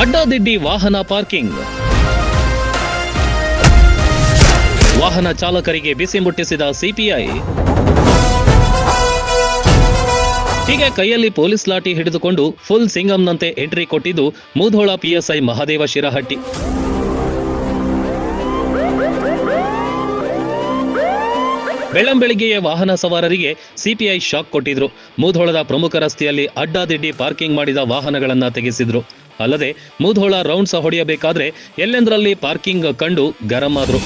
ಅಡ್ಡಾದಿಡ್ಡಿ ವಾಹನ ಪಾರ್ಕಿಂಗ್. ವಾಹನ ಚಾಲಕರಿಗೆ ಬಿಸಿ ಮುಟ್ಟಿಸಿದ ಸಿಪಿಐ. ಹೀಗೆ ಕೈಯಲ್ಲಿ ಪೊಲೀಸ್ ಲಾಠಿ ಹಿಡಿದುಕೊಂಡು ಫುಲ್ ಸಿಂಗಂನಂತೆ ಎಂಟ್ರಿ ಕೊಟ್ಟಿದ್ದು ಮೂಧೋಳ ಪಿಎಸ್ಐ ಮಹಾದೇವ ಶಿರಹಟ್ಟಿ. ಬೆಳ್ಳಂಬೆಳಿಗ್ಗೆಯೇ ವಾಹನ ಸವಾರರಿಗೆ ಸಿಪಿಐ ಶಾಕ್ ಕೊಟ್ಟಿದ್ರು. ಮೂಧೋಳದ ಪ್ರಮುಖ ರಸ್ತೆಯಲ್ಲಿ ಅಡ್ಡಾದಿಡ್ಡಿ ಪಾರ್ಕಿಂಗ್ ಮಾಡಿದ ವಾಹನಗಳನ್ನು ತೆಗೆಸಿದ್ರು. ಅಲ್ಲದೆ ಮೂಧೋಳ ರೌಂಡ್ಸ್ ಹೊಡೆಯಬೇಕಾದ್ರೆ ಎಲ್ಲೆಂದರಲ್ಲಿ ಪಾರ್ಕಿಂಗ್ ಕಂಡು ಗರಂ ಆದರು.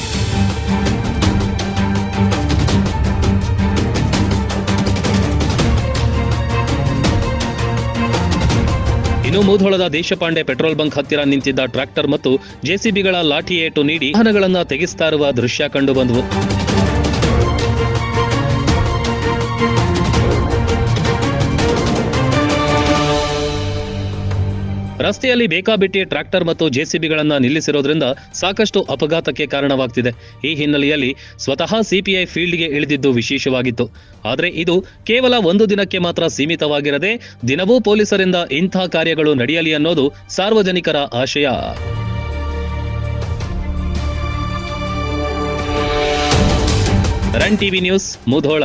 ಇನ್ನು ಮೂಧೋಳದ ದೇಶಪಾಂಡೆ ಪೆಟ್ರೋಲ್ ಬಂಕ್ ಹತ್ತಿರ ನಿಂತಿದ್ದ ಟ್ರ್ಯಾಕ್ಟರ್ ಮತ್ತು ಜೆಸಿಬಿಗಳ ಲಾಠಿ ಏಟು ನೀಡಿ ವಾಹನಗಳನ್ನು ತೆಗೆಸ್ತಾ ಇರುವ ದೃಶ್ಯ ಕಂಡು ರಸ್ತೆಯಲ್ಲಿ ಬೇಕಾಬಿಟ್ಟಿ ಟ್ರ್ಯಾಕ್ಟರ್ ಮತ್ತು ಜೆಸಿಬಿಗಳನ್ನು ನಿಲ್ಲಿಸಿರೋದ್ರಿಂದ ಸಾಕಷ್ಟು ಅಪಘಾತಕ್ಕೆ ಕಾರಣವಾಗ್ತಿದೆ. ಈ ಹಿನ್ನೆಲೆಯಲ್ಲಿ ಸ್ವತಃ ಸಿಪಿಐ ಫೀಲ್ಡ್ಗೆ ಇಳಿದಿದ್ದು ವಿಶೇಷವಾಗಿತ್ತು. ಆದರೆ ಇದು ಕೇವಲ ಒಂದು ದಿನಕ್ಕೆ ಮಾತ್ರ ಸೀಮಿತವಾಗಿರದೆ ದಿನವೂ ಪೊಲೀಸರಿಂದ ಇಂಥ ಕಾರ್ಯಗಳು ನಡೆಯಲಿ ಅನ್ನೋದು ಸಾರ್ವಜನಿಕರ ಆಶಯ. Run TV news Mudhol.